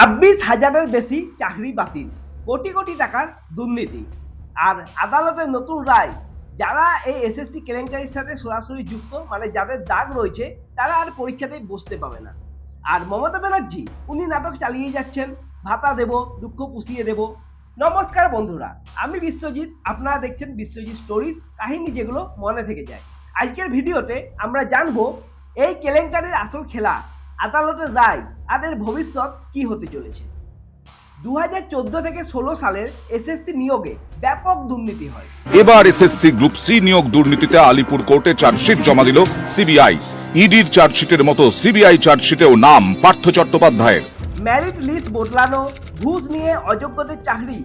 ছাব্বিশ হাজারের বেশি চাকরি বাতিল। কোটি কোটি টাকার দুর্নীতি। আর আদালতের নতুন রায়, যারা এই এসএসসি কেলেঙ্কারির সাথে সরাসরি যুক্ত মানে যাদের দাগ রয়েছে, তারা আর পরীক্ষাতেই বসতে পাবে না। আর মমতা ব্যানার্জি, উনি নাটক চালিয়ে যাচ্ছেন, ভাতা দেব, দুঃখ পুষিয়ে দেব। নমস্কার বন্ধুরা, আমি বিশ্বজিৎ, আপনারা দেখছেন বিশ্বজিৎ স্টোরিজ, কাহিনী যেগুলো মনে থেকে যায়। আজকের ভিডিওতে আমরা জানব, এই কেলেঙ্কারির আসল খেলা আদালতের রায় আর এর ভবিষ্যৎ কি হতে চলেছে? দু হাজার চোদ্দ থেকে ষোলো সালের এসএসসি নিয়োগে ব্যাপক দুর্নীতি হয়। এবার এসএসসি গ্রুপ সি নিয়োগ দুর্নীতিতে আলিপুর কোর্টে চার্জশিট জমা দিল সিবিআই। ইডির চার্জশিটের মতো সিবিআই চার্জশিটেও নাম পার্থ চট্টোপাধ্যায়ের। ম্যারিট লিস্ট বদলানো ঘুষ নিয়ে অযোগ্যদের চাকরি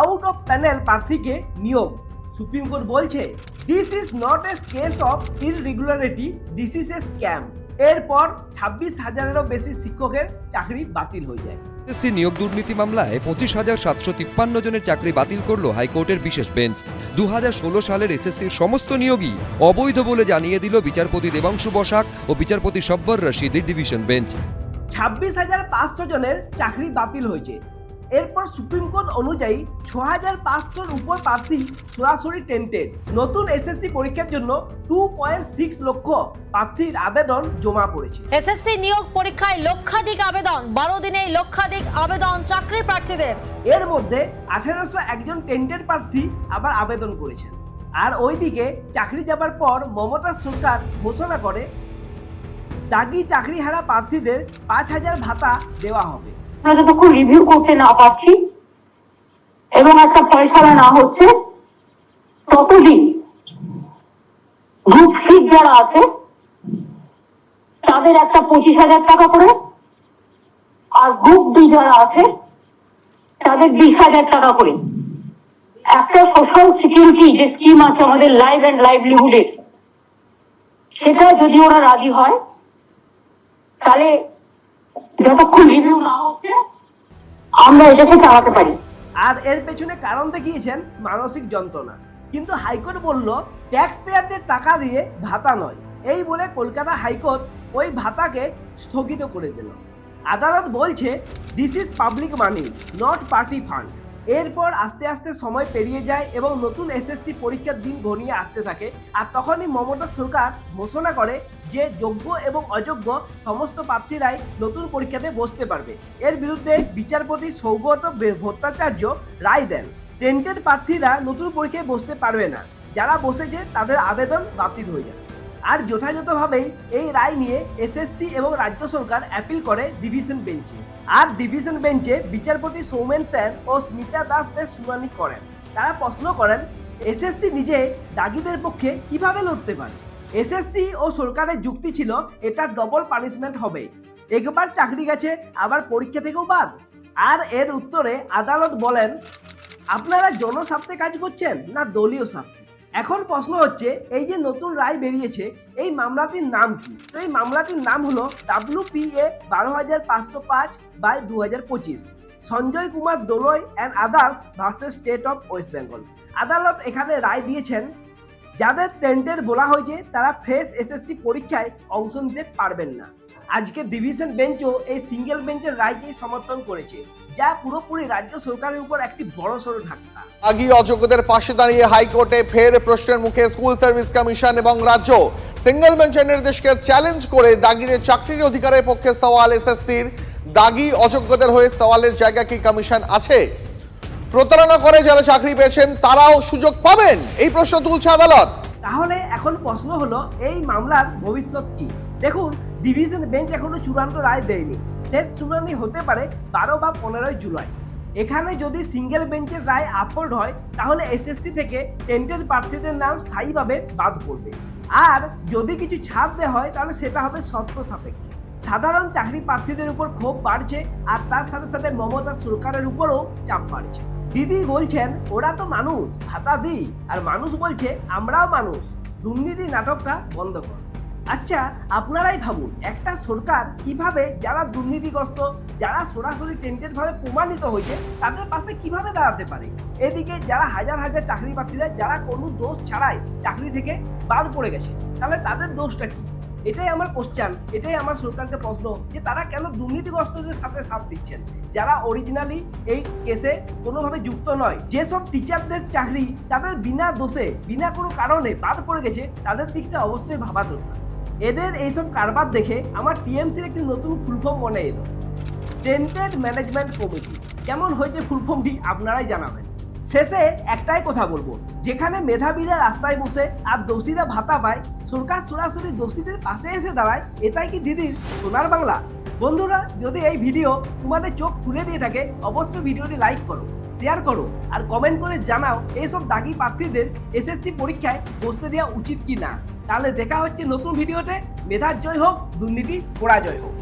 আউট অফ প্যানেল প্রার্থীকে নিয়োগ। সুপ্রিম কোর্ট বলছে this is not a case of irregularity this is a scam এরপর ছাব্বিশ হাজারেরও বেশি শিক্ষকের চাকরি বাতিল হয়ে যায়। এসএসসি নিয়োগ দুর্নীতি মামলায় পঁচিশ হাজার সাতশো তিপ্পান্ন জনের চাকরি বাতিল করল হাইকোর্টের বিশেষ বেঞ্চ। দু হাজার ষোলো সালের এসএসসির সমস্ত নিয়োগই অবৈধ বলে জানিয়ে দিল বিচারপতি দেবাংশু বসাক ও বিচারপতি সব্বর রশিদের ডিভিশন বেঞ্চ। ছাব্বিশ হাজার পাঁচশো জনের চাকরি বাতিল হয়েছে। এরপর সুপ্রিম কোর্ট অনুযায়ী ছ হাজার পাঁচশোর উপর প্রার্থী সরাসরি টেন্টেড। নতুন এসএসসি পরীক্ষার জন্য টু পয়েন্ট সিক্স লক্ষ প্রার্থীর আবেদন জমা পড়েছে। এসএসসি নিয়োগ পরীক্ষায় লক্ষাধিক আবেদন বারো দিনে লক্ষাধিক আবেদন চাকরি প্রার্থীদের। এর মধ্যে আঠেরোশো একজন টেন্টেড প্রার্থী আবার আবেদন করেছেন। আর ওইদিকে চাকরি যাবার পর মমতা সরকার ঘোষণা করে দাগি চাকরি হারা প্রার্থীদের পাঁচ হাজার ভাতা দেওয়া হবে। আমরা যতক্ষণ রিভিউ করতে না পারছি। এবং একটা ফয়সালা না হচ্ছে। ততদিন গ্রুপ সি যারা আছে, তাদের একটা পঁচিশ হাজার টাকা করে। আর গ্রুপ ডি যারা আছে, তাদের বিশ হাজার টাকা করে। একটা সোশ্যাল সিকিউরিটি যে স্কিম আছে আমাদের লাইফ অ্যান্ড লাইভলিহুডের সেটা যদি ওরা রাজি হয়, তাহলে আমরা এটাকে চালাতে পারি। আর এর পেছনে কারণ দেখিয়েছেন মানসিক যন্ত্রণা। কিন্তু হাইকোর্ট বলল ট্যাক্স পেয়ারদের টাকা দিয়ে ভাতা নয়। এই বলে কলকাতা হাইকোর্ট ওই ভাতাকে স্থগিত করে দিল। আদালত বলছে this is public money not party fund এরপর আস্তে আস্তে সময় পেরিয়ে যায় এবং নতুন এসএসসি পরীক্ষার দিন ঘনিয়ে আসতে থাকে। আর তখনই মমতা সরকার ঘোষণা করে যে যোগ্য এবং অযোগ্য সমস্ত প্রার্থীরাই নতুন পরীক্ষাতে বসতে পারবে। এর বিরুদ্ধে বিচারপতি সৌগত ভট্টাচার্য রায় দেন। টেন্টেড প্রার্থীরা নতুন পরীক্ষায় বসতে পারবে না। যারা বসেছে তাদের আবেদন বাতিল হয়ে যাবে। আর যথাযথভাবেই এই রায় নিয়ে এসএসসি এবং রাজ্য সরকার অ্যাপিল করে ডিভিশন বেঞ্চে আর ডিভিশন বেঞ্চে বিচারপতি সৌমেন সেন ও স্মিতা দাসদের শুনানি করেন। তারা প্রশ্ন করেন এসএসসি নিজে দাগিদের পক্ষে কীভাবে লড়তে পারে? এসএসসি ও সরকারের যুক্তি ছিল, এটা ডবল পানিশমেন্ট হবে। একবার চাকরি গেছে, আবার পরীক্ষা থেকেও বাদ। আর এর উত্তরে আদালত বলেন, আপনারা জনস্বার্থে কাজ করছেন না দলীয় স্বার্থে? এখন প্রশ্ন হচ্ছে, এই যে নতুন রায় বেরিয়েছে, এই মামলাটির নাম কি? তো এই মামলাটির নাম হলো ডাব্লিউ পি এ বারো হাজার পাঁচশো পাঁচ বাই দু হাজার পঁচিশ। Sanjay Kumar Dolai and others versus state of west Bengal আদালত এখানে রায় দিয়েছেন, যাদের টেন্টের বলা হয়েছে, তারা ফ্রেশ এসএসসি পরীক্ষায় অংশ নিতে পারবেন না। আজকে ডিভিশন বেঞ্চও এই সিঙ্গেল বেঞ্চের রায়কেই সমর্থন করেছে যা পুরোপুরি রাজ্য সরকারের উপর একটি বড় বড়সড় ধাক্কা। আগি অযোগ্যদের পাশে দাঁড়িয়ে হাইকোর্টে ফের প্রশ্নের মুখে স্কুল সার্ভিস কমিশন এবং রাজ্য। সিঙ্গেল বেঞ্চের নির্দেশকে চ্যালেঞ্জ করে দাগিদের চাকরির অধিকারের পক্ষে সওয়াল এসএসসির। দাগি অযোগ্যদের হয়ে সওয়ালের জায়গা কি কমিশন আছে? প্রতারণা করে যারা চাকরি পেয়েছেন তারাও সুযোগ পাবেন? এই প্রশ্ন তুলছে আদালত। তাহলে এখন প্রশ্ন হলো, এই মামলার ভবিষ্যৎ কি? দেখুন ডিভিশন বেঞ্চ এখনও চূড়ান্ত রায় দেয়নি। শেষ শুনানি হতে পারে বারো বা পনেরোই জুলাই। এখানে যদি সিঙ্গেল বেঞ্চের রায় আপলোড হয়, তাহলে এসএসসি থেকে টেন্টেড প্রার্থীদের নাম স্থায়ীভাবে বাদ পড়বে। আর যদি কিছু ছাড় দেওয়া হয়, তাহলে সেটা হবে শর্ত সাপেক্ষে। সাধারণ চাকরি প্রার্থীদের উপর ক্ষোভ বাড়ছে, আর তার সাথে সাথে মমতা সরকারের উপরও চাপ বাড়ছে। দিদি বলছেন, ওরা তো মানুষ, ভাতা দিই। আর মানুষ বলছে, আমরাও মানুষ। দুর্নীতি নাটকটা বন্ধ কর। আচ্ছা আপনারাই ভাবুন, একটা সরকার কীভাবে যারা দুর্নীতিগ্রস্ত, যারা সরাসরি টেন্টেড ভাবে প্রমাণিত হয়েছে, তাদের পাশে কীভাবে দাঁড়াতে পারে? এদিকে যারা হাজার হাজার চাকরি প্রার্থীরা যারা কোনো দোষ ছাড়াই চাকরি থেকে বাদ পড়ে গেছে, তাহলে তাদের দোষটা কি? এটাই আমার কোশ্চেন এটাই আমার সরকারকে প্রশ্ন যে তারা কেন দুর্নীতিগ্রস্তদের সাথে সাথ দিচ্ছেন? যারা অরিজিনালি এই কেসে কোনোভাবে যুক্ত নয়, যেসব টিচারদের চাকরি তাদের বিনা দোষে, বিনা কোনো কারণে বাদ পড়ে গেছে, তাদের দিকটা অবশ্যই ভাবা দরকার। এদের এইসব কারবার দেখে আমার টিএমসির একটি নতুন ফুলফর্ম মনে এলো। টেন্টেড ম্যানেজমেন্ট কমিটি কেমন হয়েছে ফুলফর্মটি আপনারাই জানাবেন। শেষে একটাই কথা বলব যেখানে মেধাবীরা রাস্তায় বসে আর দোষীরা ভাতা পায়, সরকার সরাসরি দোষীদের পাশে এসে দাঁড়ায়, এটাই কি দিদির সোনার বাংলা? বন্ধুরা, যদি এই ভিডিও তোমাদের চোখ খুলে দিয়ে থাকে, অবশ্যই ভিডিওটি লাইক করো শেয়ার করো, আর কমেন্ট করে জানাও, এইসব দাগি প্রার্থীদের এসএসসি পরীক্ষায় বসতে দেওয়া উচিত কি না তাহলে দেখা হচ্ছে নতুন ভিডিওতে। মেধার জয় হোক, দুর্নীতি, পরাজয় হোক।